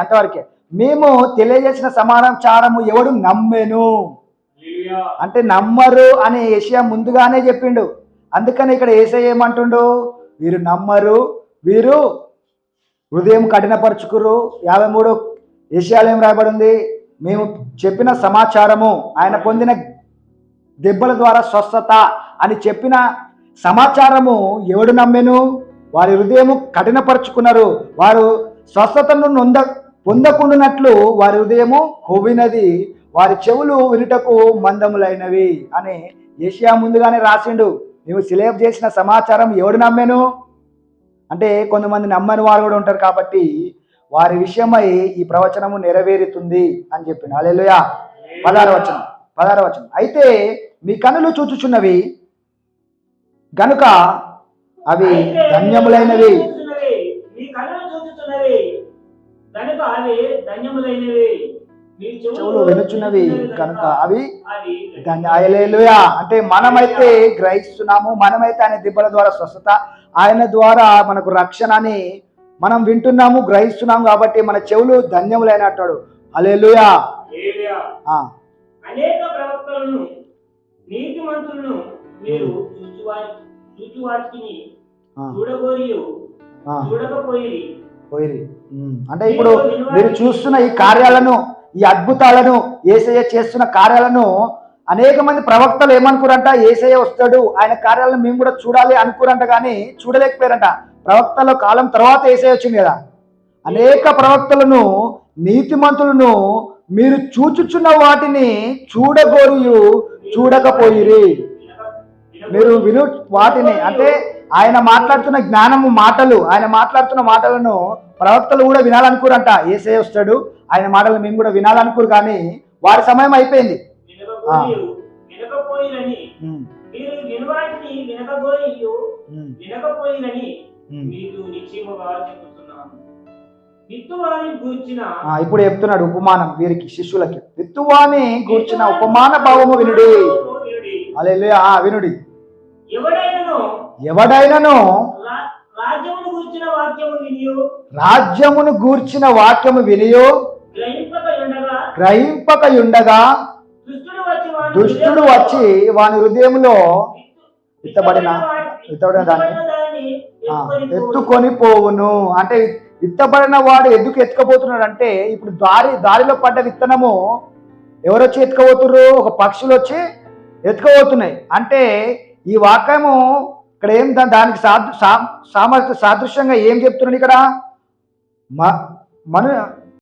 అంతవరకే. మేము తెలియజేసిన సమాచారము ఎవడు నమ్మెను. అంటే నమ్మరు అనే ఏషియా ముందుగానే చెప్పిండు. అందుకని ఇక్కడ ఏసై ఏమంటుండు? వీరు నమ్మరు. వీరు హృదయం కఠినపరుచుకురు యాభై మూడు ఏషియాలో ఏం రాయబడింది? మేము చెప్పిన సమాచారము ఆయన పొందిన దెబ్బల ద్వారా స్వస్థత అని చెప్పిన సమాచారము ఎవడు నమ్మెను? వారి హృదయము కఠినపరుచుకున్నారు. వారు స్వస్థతను నొంద పొందకుండానట్లు వారి హృదయము కొవ్వినది వారి చెవులు వినుటకు మందములైనవి అని ఏషియా ముందుగానే రాసిండు. నువ్వు సిలేబ్ చేసిన సమాచారం ఎవడు నమ్మెను? అంటే కొంతమంది నమ్మని వారు కూడా ఉంటారు కాబట్టి వారి విషయమై ఈ ప్రవచనము నెరవేరుతుంది అని చెప్పిండు. అలెలుయా పదార వచనం. పదార వచనం. అయితే మీ కనులు చూచుచున్నవి గనుక అవి ధన్యములైనవి. కనుక అవి ధన్యములైనవి చెవులు వినుచున్నవి కనుక అవి అంటే మనమైతే గ్రహిస్తున్నాము మనమైతే ఆయన దిబ్బల ద్వారా స్వస్థత ఆయన ద్వారా మనకు రక్షణ అని మనం వింటున్నాము గ్రహిస్తున్నాము కాబట్టి మన చెవులు ధన్యములైనట్టాడు అలేలుయా హల్లెలూయా. ఆ, అనేక ప్రవక్తలను నీతిమంతులను మీరు చూచువా- చూచువాటిని ఆ, చూడగోరి ఆ, చూడకపోయి పోయిరి. అంటే ఇప్పుడు మీరు చూస్తున్న ఈ కార్యాలను ఈ అద్భుతాలను ఏసయ్య చేస్తున్న కార్యాలను అనేక మంది ప్రవక్తలు ఏమనుకురంట? ఏసయ్య వస్తాడు ఆయన కార్యాలను మేము కూడా చూడాలి అనుకురంట కానీ చూడలేకపోయారంట. ప్రవక్తల కాలం తర్వాత ఏసయ్య వచ్చింది కదా. అనేక ప్రవక్తలను నీతిమంతులను మీరు చూచుచున్న వాటిని చూడగోరు చూడకపోయిరి. మీరు విను వాటిని. అంటే ఆయన మాట్లాడుతున్న జ్ఞానము మాటలు ఆయన మాట్లాడుతున్న మాటలను ప్రవక్తలు కూడా వినాలనుకోరంట. ఏసే వస్తాడు ఆయన మాటలు మేము కూడా వినాలనుకోరు కానీ వారి సమయం అయిపోయింది. ఇప్పుడు చెప్తున్నాడు ఉపమానం వీరికి శిష్యులకి. విత్తువాని గూర్చిన ఉపమాన భావము వినుడి. వినుడి. అలే వినుడి. ఎవడైనను? రాజ్యమును గూర్చిన వాక్యము వినియు. రాజ్యమును గూర్చిన వాక్యము వినియో. గ్రహింపక ఉండగా. గ్రహింపక ఉండగా దుష్టుడు వచ్చి వాని హృదయంలో వాటి- విత్తబడిన దాన్ని. ఎత్తుకొని పోవును. అంటే విత్తబడిన వాడు ఎందుకు ఎత్తుకపోతున్నాడు అంటే ఇప్పుడు దారి దారిలో పడ్డ విత్తనము ఎవరు వచ్చి ఎత్తుకపోతుర్రు? ఒక పక్షులు వచ్చి ఎత్తుకపోతున్నాయి. అంటే ఈ వాక్యము ఇక్కడ ఏం దానికి సాదృ సా- సామర్థ్య సాదృశ్యంగా ఏం చెప్తున్నాడు ఇక్కడ? మ- మన